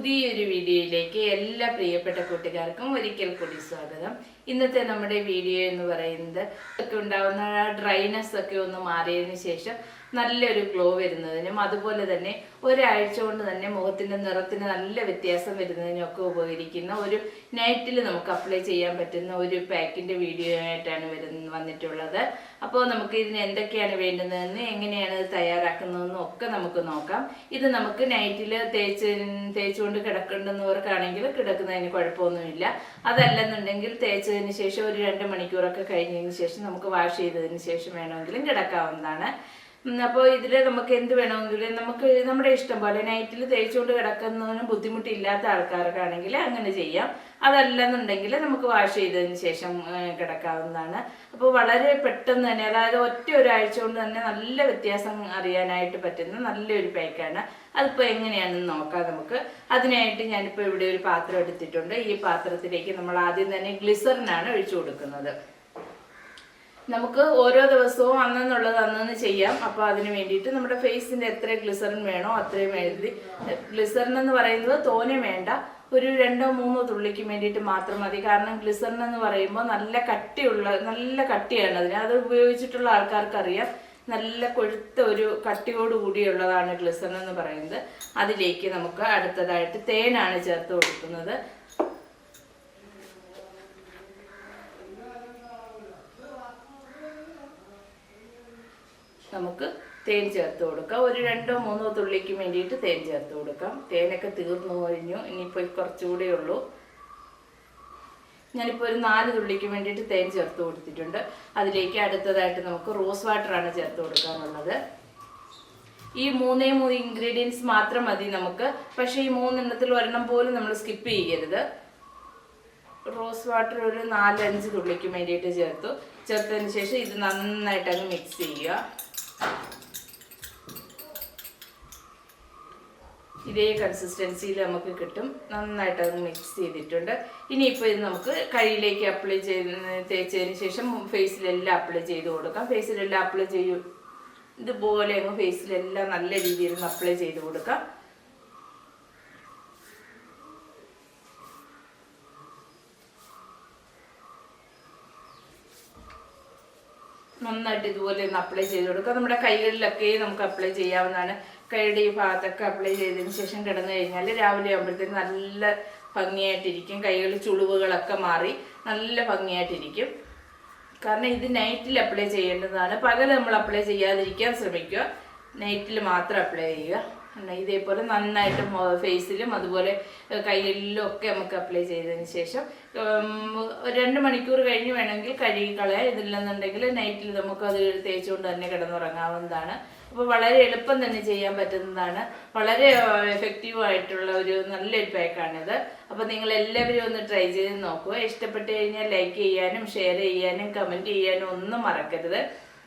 പുതിയൊരു വീഡിയോയിലേക്ക് എല്ലാ പ്രിയപ്പെട്ട കൂട്ടുകാർക്കും ഒരിക്കൽ കൂടി സ്വാഗതം. ഇന്നത്തെ നമ്മുടെ വീഡിയോ എന്ന് പറയുന്നത് ഒക്കെ ഉണ്ടാവുന്ന ഡ്രൈനെസ് ഒക്കെ ഒന്ന് മാറിയതിന് ശേഷം നല്ലൊരു ഗ്ലോ വരുന്നതിനും അതുപോലെ തന്നെ ഒരാഴ്ച കൊണ്ട് തന്നെ മുഖത്തിന്റെ നിറത്തിന് നല്ല വ്യത്യാസം വരുന്നതിനും ഒക്കെ ഉപകരിക്കുന്ന ഒരു നൈറ്റിൽ നമുക്ക് അപ്ലൈ ചെയ്യാൻ പറ്റുന്ന ഒരു പാക്കിന്റെ വീഡിയോ ആയിട്ടാണ് വരുന്ന വന്നിട്ടുള്ളത്. അപ്പോൾ നമുക്ക് ഇതിന് എന്തൊക്കെയാണ് വേണ്ടുന്നതെന്ന് എങ്ങനെയാണ് ഇത് തയ്യാറാക്കുന്നതെന്നും ഒക്കെ നമുക്ക് നോക്കാം. ഇത് നമുക്ക് നൈറ്റിൽ തേച്ച് തേച്ചുകൊണ്ട് കിടക്കേണ്ടുന്നവർക്കാണെങ്കിൽ കിടക്കുന്നതിന് കുഴപ്പമൊന്നുമില്ല. അതല്ലെന്നുണ്ടെങ്കിൽ തേച്ചതിന് ശേഷം ഒരു രണ്ട് മണിക്കൂറൊക്കെ കഴിഞ്ഞതിന് ശേഷം നമുക്ക് വാഷ് ചെയ്തതിന് ശേഷം വേണമെങ്കിലും കിടക്കാവുന്നതാണ്. അപ്പോൾ ഇതിൽ നമുക്ക് എന്ത് വേണമെങ്കിലും നമുക്ക് നമ്മുടെ ഇഷ്ടം പോലെ നൈറ്റിൽ തേച്ചുകൊണ്ട് കിടക്കുന്നതിന് ബുദ്ധിമുട്ടില്ലാത്ത ആൾക്കാർക്കാണെങ്കിൽ അങ്ങനെ ചെയ്യാം. അതല്ലെന്നുണ്ടെങ്കിൽ നമുക്ക് വാഷ് ചെയ്തതിന് ശേഷം കിടക്കാവുന്നതാണ്. അപ്പോൾ വളരെ പെട്ടെന്ന് തന്നെ അതായത് ഒറ്റ ഒരാഴ്ച കൊണ്ട് തന്നെ നല്ല വ്യത്യാസം അറിയാനായിട്ട് പറ്റുന്ന നല്ലൊരു പാക്കാണ്. അതിപ്പോൾ എങ്ങനെയാണെന്ന് നോക്കാം നമുക്ക്. അതിനായിട്ട് ഞാനിപ്പോൾ ഇവിടെ ഒരു പാത്രം എടുത്തിട്ടുണ്ട്. ഈ പാത്രത്തിലേക്ക് നമ്മൾ ആദ്യം തന്നെ ഗ്ലിസറിനാണ് ഒഴിച്ചു കൊടുക്കുന്നത്. നമുക്ക് ഓരോ ദിവസവും അന്നെന്നുള്ളത് അന്നെന്ന് ചെയ്യാം. അപ്പോൾ അതിന് വേണ്ടിയിട്ട് നമ്മുടെ ഫേസിന്റെ എത്ര ഗ്ലിസറിൻ വേണോ അത്രയും എഴുതി. ഗ്ലിസറിൻ എന്ന് പറയുന്നത് തോനെ വേണ്ട. ഒരു രണ്ടോ മൂന്നോ തുള്ളിക്ക് വേണ്ടിയിട്ട് മാത്രം മതി. കാരണം ഗ്ലിസറിൻ എന്ന് പറയുമ്പോൾ നല്ല കട്ടിയുള്ള നല്ല കട്ടിയാണ് അതിന്. അത് ഉപയോഗിച്ചിട്ടുള്ള ആൾക്കാർക്കറിയാം. നല്ല കൊഴുത്ത ഒരു കട്ടിയോട് കൂടിയുള്ളതാണ് ഗ്ലിസറിൻ എന്ന് പറയുന്നത്. അതിലേക്ക് നമുക്ക് അടുത്തതായിട്ട് തേനാണ് ചേർത്ത് കൊടുക്കുന്നത്. നമുക്ക് തേൻ ചേർത്ത് കൊടുക്കാം. ഒരു രണ്ടോ മൂന്നോ തുള്ളിക്ക് വേണ്ടിയിട്ട് തേൻ ചേർത്ത് കൊടുക്കാം. തേനൊക്കെ തീർന്നു കഴിഞ്ഞു. ഇനിയിപ്പോൾ കുറച്ചുകൂടെ ഉള്ളൂ. ഞാനിപ്പോൾ ഒരു നാല് തുള്ളിക്ക് വേണ്ടിയിട്ട് തേൻ ചേർത്ത് കൊടുത്തിട്ടുണ്ട്. അതിലേക്ക് അടുത്തതായിട്ട് നമുക്ക് റോസ് വാട്ടറാണ് ചേർത്ത് കൊടുക്കാനുള്ളത്. ഈ മൂന്നേ മൂന്ന് ഇൻഗ്രീഡിയൻസ് മാത്രം മതി നമുക്ക്. പക്ഷേ ഈ മൂന്നെണ്ണത്തിൽ ഒരെണ്ണം പോലും നമ്മൾ സ്കിപ്പ് ചെയ്യരുത്. റോസ് വാട്ടർ ഒരു നാലഞ്ച് തുള്ളിക്ക് വേണ്ടിയിട്ട് ചേർത്തു. ചേർത്തതിന് ശേഷം ഇത് നന്നായിട്ടങ്ങ് മിക്സ് ചെയ്യുക. ഇതേ കൺസിസ്റ്റൻസിയിൽ നമുക്ക് കിട്ടും. നന്നായിട്ട് അത് മിക്സ് ചെയ്തിട്ടുണ്ട്. ഇനിയിപ്പോൾ ഇത് നമുക്ക് കൈയിലേക്ക് അപ്ലൈ ചെയ്ത് തേച്ചതിന് ശേഷം ഫേസിലെല്ലാം അപ്ലൈ ചെയ്ത് കൊടുക്കാം. ഫേസിലെല്ലാം അപ്ലൈ ചെയ്യൂ. ഇതുപോലെ അങ്ങ് ഫേസിലെല്ലാം നല്ല രീതിയിൽ അപ്ലൈ ചെയ്ത് കൊടുക്കാം. നന്നായിട്ട് ഇതുപോലെ ഒന്ന് അപ്ലൈ ചെയ്ത് കൊടുക്കുക നമ്മുടെ കൈകളിലൊക്കെ നമുക്ക് അപ്ലൈ ചെയ്യാവുന്നതാണ്. കൈയുടെ ഈ ഭാഗത്തൊക്കെ അപ്ലൈ ചെയ്തതിന് ശേഷം കിടന്നു കഴിഞ്ഞാൽ രാവിലെ ആകുമ്പോഴത്തേക്ക് നല്ല ഭംഗിയായിട്ടിരിക്കും. കൈകൾ ചുളിവുകളൊക്കെ മാറി നല്ല ഭംഗിയായിട്ടിരിക്കും. കാരണം ഇത് നൈറ്റിൽ അപ്ലൈ ചെയ്യേണ്ടതാണ്. പകൽ നമ്മൾ അപ്ലൈ ചെയ്യാതിരിക്കാൻ ശ്രമിക്കുക. നൈറ്റിൽ മാത്രം അപ്ലൈ ചെയ്യുക. ഇതേപോലെ നന്നായിട്ട് ഫേസിലും അതുപോലെ കയ്യിലും ഒക്കെ നമുക്ക് അപ്ലൈ ചെയ്തതിന് ശേഷം രണ്ട് മണിക്കൂർ കഴിഞ്ഞ് വേണമെങ്കിൽ കഴുകി കളയാം. ഇതില്ലെന്നുണ്ടെങ്കിൽ നൈറ്റിൽ നമുക്ക് അത് തേച്ചുകൊണ്ട് തന്നെ കിടന്നുറങ്ങാവുന്നതാണ്. അപ്പോൾ വളരെ എളുപ്പം തന്നെ ചെയ്യാൻ പറ്റുന്നതാണ്. വളരെ എഫക്റ്റീവ് ആയിട്ടുള്ള ഒരു നല്ലൊരു പാക്കാണിത് അപ്പോൾ നിങ്ങൾ എല്ലാവരും ഒന്ന് ട്രൈ ചെയ്ത് നോക്കുക. ഇഷ്ടപ്പെട്ട് കഴിഞ്ഞാൽ ലൈക്ക് ചെയ്യാനും ഷെയർ ചെയ്യാനും കമന്റ് ചെയ്യാനും ഒന്നും മറക്കരുത്.